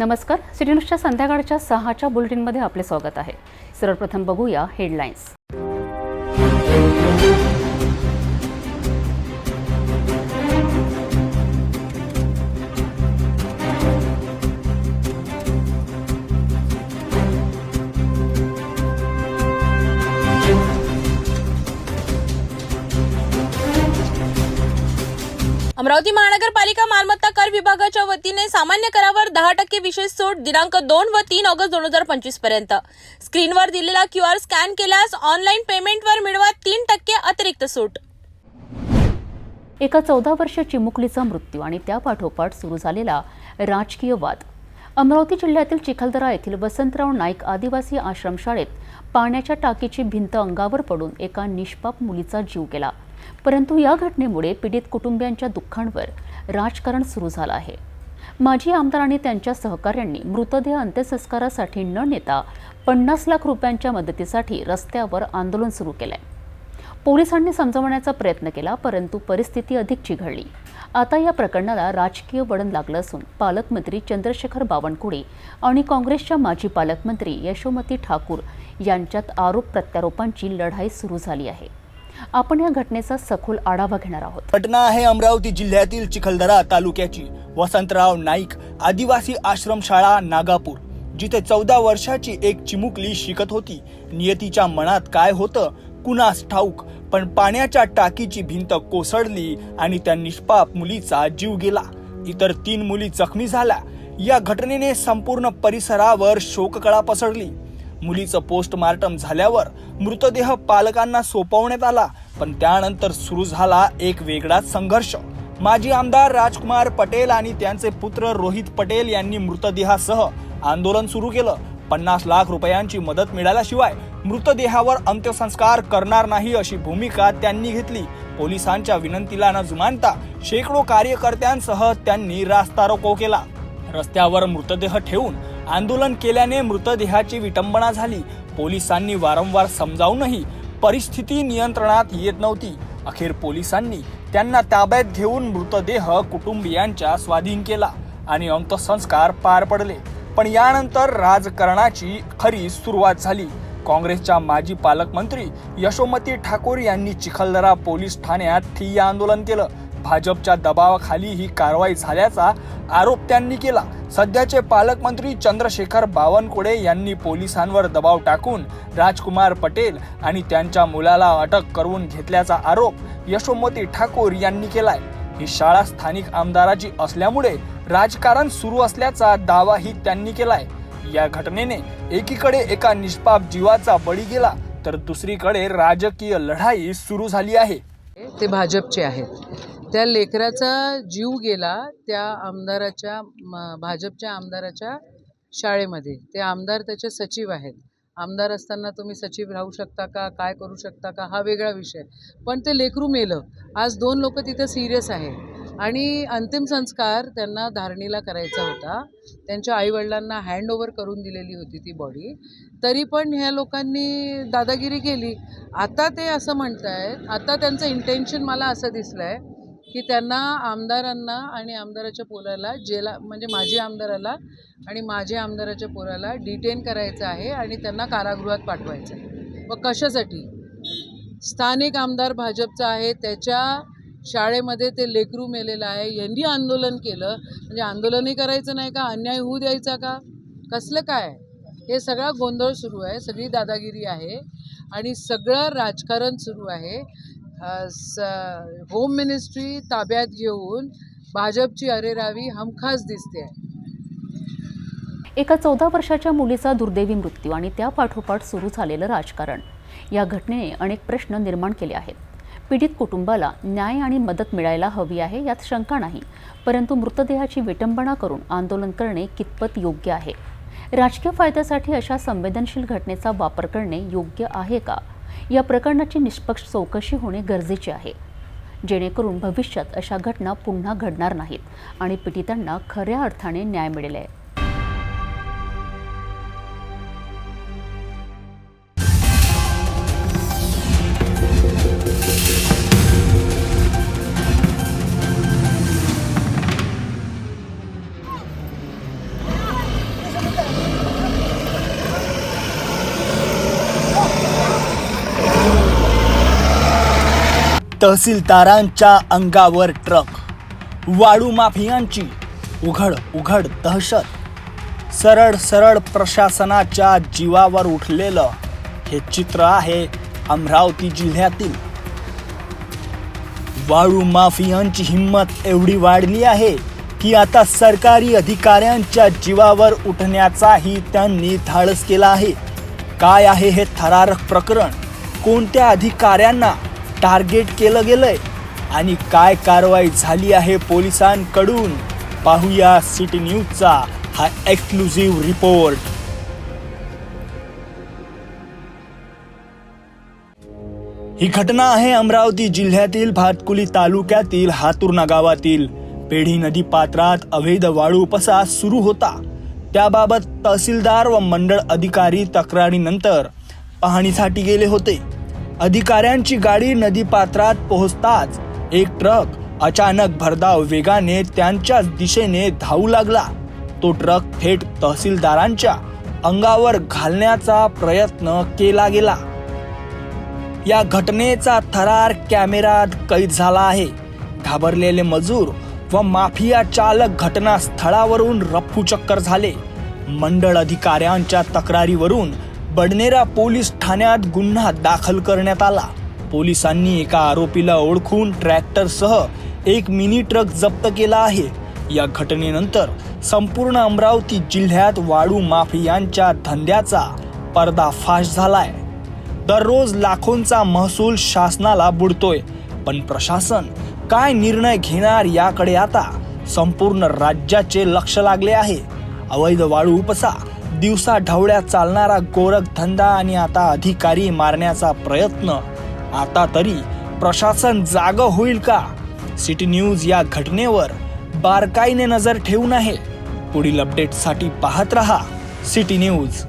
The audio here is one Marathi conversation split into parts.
नमस्कार. सिटी न्यूजच्या संध्याकाळच्या सहाच्या बुलेटिनमध्ये आपले स्वागत आहे. सर्वप्रथम बघूया हेडलाईन्स. अमरावती महानगरपालिका मालमत्ता कर विभागाच्या वतीने सामान्य करावर दहा टक्के विशेष सूट दिनांक दोन व तीन ऑगस्ट दोन हजार पंचवीसपर्यंत. स्क्रीनवर दिलेला क्यू आर स्कॅन केल्यास ऑनलाईन पेमेंटवर मिळवा तीन टक्के अतिरिक्त सूट. एका चौदा वर्ष चिमुकलीचा मृत्यू आणि त्यापाठोपाठ सुरू झालेला राजकीय वाद. अमरावती जिल्ह्यातील चिखलदरा येथील वसंतराव नाईक आदिवासी आश्रमशाळेत पाण्याच्या टाकीची भिंत अंगावर पडून एका निष्पाप मुलीचा जीव गेला. परंतु या घटनेमुळे पीडित कुटुंबियांच्या दुःखांवर राजकारण सुरू झालं आहे. माजी आमदार आणि त्यांच्या सहकाऱ्यांनी मृतदेह अंत्यसंस्कारासाठी न नेता पन्नास लाख रुपयांच्या मदतीसाठी रस्त्यावर आंदोलन सुरू केलंय. पोलिसांनी समजवण्याचा प्रयत्न केला परंतु परिस्थिती अधिक चिघळली. आता या प्रकरणाला राजकीय वळण लागलं असून पालकमंत्री चंद्रशेखर बावनकुळे आणि काँग्रेसच्या माजी पालकमंत्री यशोमती ठाकूर यांच्यात आरोप प्रत्यारोपांची लढाई सुरू झाली आहे. आपण या घटनेचा सखोल आढावा घेणार आहोत. घटना आहे अमरावती जिल्ह्यातील चिखलदरा तालुक्याची. वसंतराव नाईक आदिवासी आश्रमशाळा नागापूर. जिथे चौदा वर्षाची एक चिमुकली शिकत होती. नियतीच्या मनात काय होतं? कुणास ठाऊक? पण पाण्याच्या टाकीची भिंत कोसळली आणि त्या निष्पाप मुलीचा जीव गेला. इतर तीन मुली जखमी झाल्या. या घटनेने संपूर्ण परिसरावर शोककळा पसरली. मुलीचं पोस्टमार्टम झाल्यावर मृतदेह पालकांना सोपवण्यात आला पण त्यानंतर सुरू झाला एक वेगळाच संघर्ष. माजी आमदार राजकुमार पटेल आणि त्यांचे पुत्र रोहित पटेल यांनी मृतदेहासह आंदोलन सुरू केलं. पन्नास लाख रुपयांची मदत मिळाल्याशिवाय मृतदेहावर अंत्यसंस्कार करणार नाही अशी भूमिका त्यांनी घेतली. पोलिसांच्या विनंतीला न जुमानता शेकडो कार्यकर्त्यांसह त्यांनी रास्ता रोको केला. रस्त्यावर मृतदेह ठेवून आंदोलन केल्याने मृतदेहाची विटंबना झाली. पोलिसांनी वारंवार समजावूनही परिस्थिती नियंत्रणात येत नव्हती. अखेर पोलिसांनी त्यांना ताब्यात घेऊन मृतदेह कुटुंबियांच्या स्वाधीन केला आणि अंत्यसंस्कार पार पडले. पण यानंतर राजकारणाची खरी सुरुवात झाली. काँग्रेसच्या माजी पालकमंत्री यशोमती ठाकूर यांनी चिखलदरा पोलीस ठाण्यात ठिय्या आंदोलन केलं. भाजपच्या दबावाखाली ही कारवाई झाल्याचा आरोप त्यांनी केला. सध्याचे पालकमंत्री चंद्रशेखर बावनकुळे यांनी पोलिसांवर दबाव टाकून राजकुमार पटेल आणि त्यांच्या मुलाला अटक करून घेतल्याचा आरोप यशोमती ठाकूर यांनी केलाय. ही शाळा स्थानिक आमदाराची असल्यामुळे राजकारण सुरू असल्याचा दावाही त्यांनी केलाय. या घटनेने एकीकडे एका निष्पाप जीवाचा बळी गेला तर दुसरीकडे राजकीय लढाई सुरू झाली आहे. ते भाजपचे आहेत. त्या लेकराचा जीव गेला त्या आमदाराच्या म- भाजपच्या आमदाराच्या शाळेमध्ये. ते आमदार त्याचे सचिव आहेत. आमदार असताना तुम्ही सचिव राहू शकता का काय करू शकता का हा वेगळा विषय. पण ते लेकरू मेलं. आज दोन लोक तिथं सिरियस आहे आणि अंतिम संस्कार त्यांना धारणीला करायचा होता. त्यांच्या आईवडिलांना हँडओव्हर करून दिलेली होती ती बॉडी. तरी पण ह्या लोकांनी दादागिरी केली. आता ते असं म्हणत आहेत आता त्यांचं इंटेन्शन मला असं दिसलं आहे की त्यांना आमदारांना आणि आमदाराच्या पोराला जेला म्हणजे माझी आमदाराला आणि माझ्या आमदाराच्या पोराला डिटेन करायचं आहे आणि त्यांना कारागृहात पाठवायचं आहे. व कशासाठी? स्थानिक आमदार भाजपचा आहे त्याच्या शाळेमध्ये ते लेकरू मेलेलं आहे. यांनी आंदोलन केलं. म्हणजे आंदोलनही करायचं नाही का? अन्याय होऊ द्यायचा का? कसलं काय? हे सगळा गोंधळ सुरू आहे. सगळी दादागिरी आहे. आणि सगळं राजकारण सुरू आहे. स होम मिनिस्ट्री ताब्यात घेऊन भाजपची अरेरावी हमखास दिसते आहे. एका चौदा वर्षाच्या मुलीचा दुर्दैवी मृत्यू आणि त्यापाठोपाठ सुरू झालेलं राजकारण. या घटनेने अनेक प्रश्न निर्माण केले आहेत. पीडित कुटुंबाला न्याय आणि मदत मिळायला हवी आहे यात शंका नाही परंतु मृतदेहाची विटंबना करून आंदोलन करणे कितपत योग्य आहे? राजकीय फायद्यासाठी अशा संवेदनशील घटनेचा वापर करणे योग्य आहे का? या प्रकरणाची निष्पक्ष चौकशी होणे गरजेचे आहे. जेणेकरून भविष्यात अशा घटना पुन्हा घडणार नाहीत आणि पीडितांना खऱ्या अर्थाने न्याय मिळेल. आहे तहसीलदारांच्या अंगावर ट्रक. वाळू माफियांची उघड उघड दहशत. सरळ सरळ प्रशासनाच्या जीवावर उठलेलं हे चित्र आहे अमरावती जिल्ह्यातील. वाळू माफियांची हिंमत एवढी वाढली आहे की आता सरकारी अधिकाऱ्यांच्या जीवावर उठण्याचाही त्यांनी धाडस केला आहे. काय आहे हे थरारक प्रकरण? कोणत्या अधिकाऱ्यांना टार्गेट केलं गेलंय. आणि काय कारवाई झाली आहे पोलिसांकडून? पाहूया सिटी न्यूजचा हा एक्सक्लुझिव्ह रिपोर्ट ही घटना आहे अमरावती जिल्ह्यातील भातकुली तालुक्यातील हातुर्ना गावातील. पेढी नदी पात्रात अवैध वाळू उपसा सुरू होता. त्याबाबत तहसीलदार व मंडळ अधिकारी तक्रारीनंतर पाहणीसाठी गेले होते. अधिकाऱ्यांची गाडी नदीपात्रात पोहोचताच एक ट्रक अचानक भरधाव वेगाने त्यांच्याच दिशेने धावू लागला. तो ट्रक थेट तहसीलदारांच्या अंगावर घालण्याचा प्रयत्न केला गेला. या घटनेचा थरार कॅमेरात कैद झाला आहे. घाबरलेले मजूर व माफिया चालक घटनास्थळावरून रफ्फू चक्कर झाले. मंडळ अधिकाऱ्यांच्या तक्रारीवरून बडनेरा पोलीस ठाण्यात गुन्हा दाखल करण्यात आला. पोलिसांनी एका आरोपीला ओळखून ट्रॅक्टरसह एक मिनी ट्रक जप्त केला आहे. या घटनेनंतर संपूर्ण अमरावती जिल्ह्यात वाळू माफियांच्या धंद्याचा पर्दाफाश झालाय. दररोज लाखोंचा महसूल शासनाला बुडतोय पण प्रशासन काय निर्णय घेणार याकडे आता संपूर्ण राज्याचे लक्ष लागले आहे. अवैध वाळू उपसा दिवसा ढवळ्या चालणारा गोरखधंदा आणि आता अधिकारी मारण्याचा प्रयत्न. आता तरी प्रशासन जाग होईल का? सिटी न्यूज या घटनेवर बारकाईने नजर ठेवून आहे. पुढील अपडेटसाठी पाहत रहा सिटी न्यूज.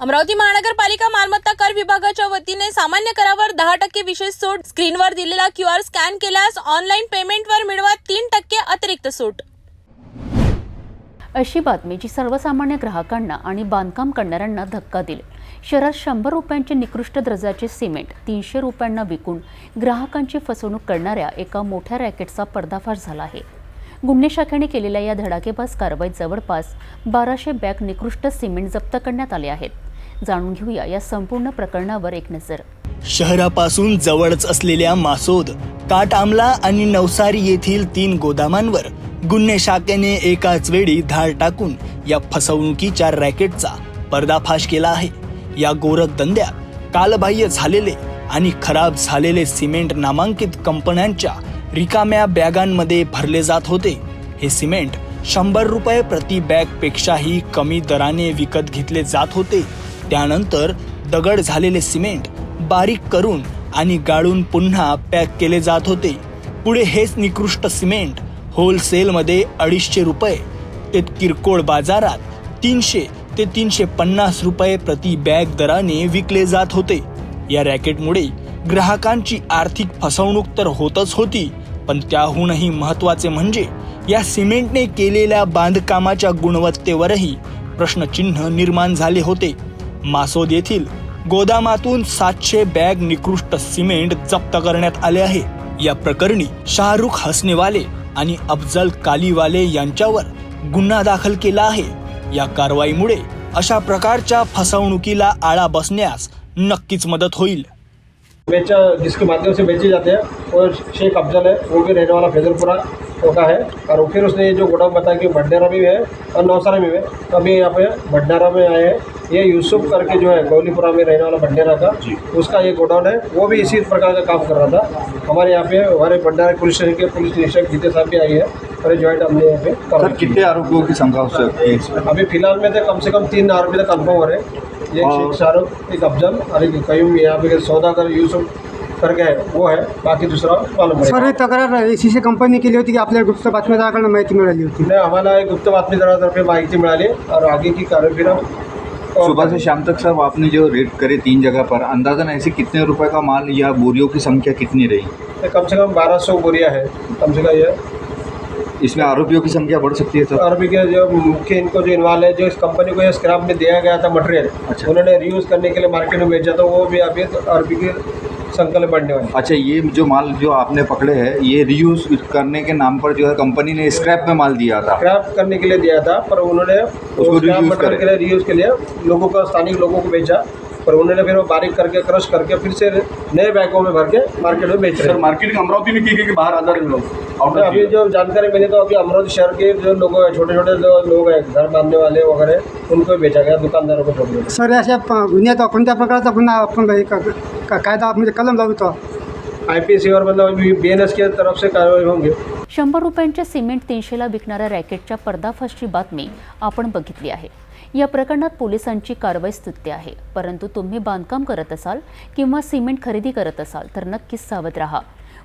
अमरावती महानगरपालिका मालमत्ता कर विभागाच्या वतीने सामान्य करावर दहा टक्के विशेष सूट स्क्रीनवर दिलेला क्यू आर स्कॅन केल्यास ऑनलाईन पेमेंटवर मिळवा तीन टक्के अतिरिक्त सूट. अशी बातमी जी सर्वसामान्य ग्राहकांना आणि बांधकाम करणाऱ्यांना धक्का दिले शहरात शंभर रुपयांचे निकृष्ट दर्जाचे सिमेंट तीनशे रुपयांना विकून ग्राहकांची फसवणूक करणाऱ्या एका मोठ्या रॅकेटचा पर्दाफाश झाला आहे. गुन्हे शाखेने केलेल्या या धडाकेबाज कारवाईत जवळपास बाराशे बॅग निकृष्ट सिमेंट जप्त करण्यात आले आहेत. जाणून घेऊया या संपूर्ण प्रकरणावर एक नजर. शहरापासून जवळच असलेल्या मासोद काटामला आणि नवसारी येथील तीन गोदामांवर गुन्हे शाखेने एकाच वेळी धाड टाकून या फसवणुकीच्या रॅकेटचा पर्दाफाश केला आहे. या गोरख धंद्यात कालबाह्य झालेले आणि खराब झालेले सिमेंट नामांकित कंपन्यांच्या रिकाम्या बॅगांमध्ये भरले जात होते. हे सिमेंट शंभर रुपये प्रति बॅग पेक्षाही कमी दराने विकत घेतले जात होते. त्यानंतर दगड झालेले सिमेंट बारीक करून आणि गाळून पुन्हा पॅक केले जात होते. पुढे हेच निकृष्ट सिमेंट होलसेलमध्ये अडीचशे रुपये ते किरकोळ बाजारात तीनशे ते तीनशे पन्नास रुपये प्रति बॅग दराने विकले जात होते. या रॅकेटमुळे ग्राहकांची आर्थिक फसवणूक तर होतच होती पण त्याहूनही महत्त्वाचे म्हणजे या सिमेंटने केलेल्या बांधकामाच्या गुणवत्तेवरही प्रश्नचिन्ह निर्माण झाले होते. मासोद येथील गोदामातून सातशे बॅग निकृष्ट सिमेंट जप्त करण्यात आले आहे. या प्रकरणी शाहरुख हसनेवाले आणि अफजल कालीवाले यांच्यावर गुन्हा दाखल केला आहे. या कारवाईमुळे अशा प्रकारच्या फसवणुकीला आळा बसण्यास नक्कीच मदत होईल. बेचा जिसके माध्यम से बेचे जाते हैं वो शेख अफजल है वो भी रहने वाला फैजलपुरा का है। और फिर उसने जो गोडाउन बताया कि भंडारा में भी है और नौसारा में है तो अभी यहाँ पे भंडारा में आए हैं। ये यूसुफ करके जो है गौलीपुरा में रहने वाला भंडारा का उसका ये गोडाउन है। वो भी इसी प्रकार का काम कर रहा था। हमारे यहाँ पे हमारे भंडारा पुलिस स्टेशन के पुलिस निरीक्षक जीते साहब भी आई है। और ज्वाइंट हमने यहाँ पे कर कितने आरोपियों की इसमें अभी फ़िलहाल में तो कम से कम तीन आरोपी तक कन्फर्म हो रहे हैं। एक शाहरुख एक अफजल और एक कयूम यहाँ पे सौदागर यूसुफ करके है वो है बाकी दूसरा मालूम सर पड़ेगा ही तक्रार एस सी कंपनी केली होती की आपल्या गुप्त बातमीदाराकडून माहिती मिळाली होती नाही आम्हाला एक गुप्त बातमीदारातर्फे माहिती मिळाली और आगे की हम सुबह से शाम तक सर आपने जो रेट करे तीन जगह पर अंदाजन ऐसे कितने रुपए का माल या बोरियों की संख्या कितनी रही? कम से कम बारह सौ बोरियाँ है कम से कम ये। इसमें आरोपियों की संख्या बढ़ सकती है सर आरोपी के जो मुख्य इनको जो इन्वॉल्व है जो इस कंपनी को स्क्रैप में दिया गया था मटेरियल अच्छा। उन्होंने रीयूज करने के लिए मार्केट में बेचा था वो भी अभी आरोपी के संकल्प बढ़ने वाले अच्छा ये जो माल जो आपने पकड़े हैं ये रीयूज करने के नाम पर जो है कंपनी ने स्क्रैप में माल दिया था स्क्रैप करने के लिए दिया था पर उन्होंने उसको। के लिए रीयूज के लिए लोगों को स्थानीय लोगों को बेचा पर उन्होंने फिर वो बारीक करके क्रश करके फिर से नए बैगों में भर के मार्केट में बेच रहे हैं। मार्केटिंग अमरावती में की गई कि बाहर अंदर इन लोग अभी जो जानकारी मिली तो अभी अमरावती शहर के जो लोग हैं छोटे छोटे जो लोग हैं घर बांधने वाले वगैरह उनको ही बेचा गया दुकानदारों को छोटे सर अशा गुन्ह्यात कोणत्या प्रकारचा गुन्हा आपण हे क- क- कायदा म्हणजे कलम लावतो आई पी सी और मतलब बी एन एस की तरफ से कार्रवाई होंगे। शंभर रुपयांचे सिमेंट तीनशेला विकणाऱ्या रॅकेटच्या पर्दाफाशची बातमी आपण बघितली आहे. या प्रकरणात पोलिसांची कारवाई स्तुत्य आहे. परंतु तुम्ही बांधकाम करत असाल किंवा सिमेंट खरेदी करत असाल तर नक्कीच सावध राहा.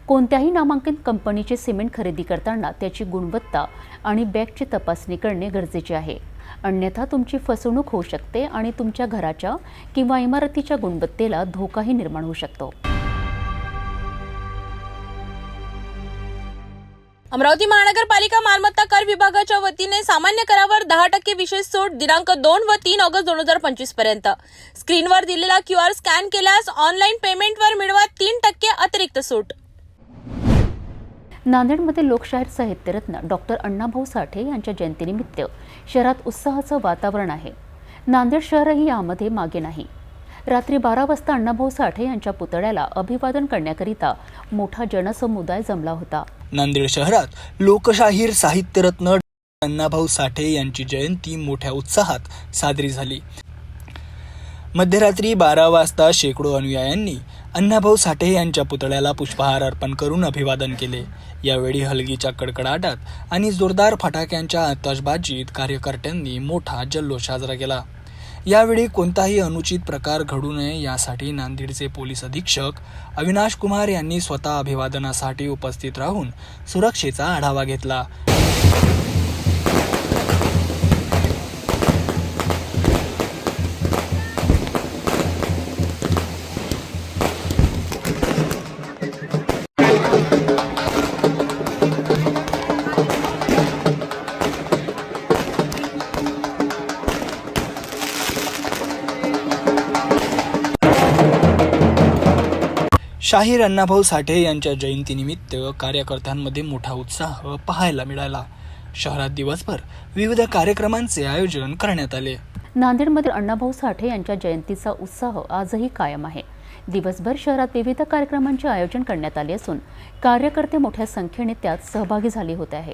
कोणत्याही नामांकित कंपनीचे सिमेंट खरेदी करताना त्याची गुणवत्ता आणि बॅगची तपासणी करणे गरजेचे आहे. अन्यथा तुमची फसवणूक होऊ शकते आणि तुमच्या घराच्या किंवा इमारतीच्या गुणवत्तेला धोकाही निर्माण होऊ शकतो. अमरावती महानगरपालिका मालमत्ता कर विभागाच्या वतीने सामान्य करावर दहा टक्के विशेष सूट दिनांक दोन व तीन ऑगस्ट दोन हजार पंचवीसपर्यंत. स्क्रीनवर दिलेला क्यू आर स्कॅन केल्यास ऑनलाईन पेमेंटवर मिळवा तीन टक्के अतिरिक्त सूट. नांदेडमध्ये लोकशाहीर साहित्यरत्न डॉक्टर अण्णाभाऊ साठे यांच्या जयंतीनिमित्त शहरात उत्साहाचं वातावरण आहे. नांदेड शहरही यामध्ये मागे नाही. रात्री बारा वाजता अण्णाभाऊ साठे यांच्या पुतळ्याला अभिवादन करण्याकरिता मोठा जनसमुदाय जमला होता. नांदेड शहरात लोकशाहीर साहित्यरत्न अण्णाभाऊ साठे यांची जयंती मोठ्या उत्साहात साजरी झाली. मध्यरात्री बारा वाजता शेकडो अनुयायांनी अण्णाभाऊ साठे यांच्या पुतळ्याला पुष्पहार अर्पण करून अभिवादन केले. यावेळी हलगीच्या कडकडाटात आणि जोरदार फटाक्यांच्या आतषबाजीत कार्यकर्त्यांनी मोठा जल्लोष साजरा केला. यावेळी कोणताही अनुचित प्रकार घडू नये यासाठी नांदेडचे पोलीस अधीक्षक अविनाश कुमार यांनी स्वतः अभिवादनासाठी उपस्थित राहून सुरक्षेचा आढावा घेतला. शाहीर अण्णाभाऊ साठे यांच्या जयंतीनिमित्त कार्यकर्त्यांमध्ये मोठा उत्साह पाहायला मिळाला. शहरात दिवसभर विविध कार्यक्रमांचे आयोजन करण्यात आले. नांदेडमधील अण्णाभाऊ साठे यांच्या जयंतीचा उत्साह आजही कायम आहे. दिवसभर शहरात विविध कार्यक्रमांचे आयोजन करण्यात आले असून कार्यकर्ते मोठ्या संख्येने त्यात सहभागी झाले होते आहे.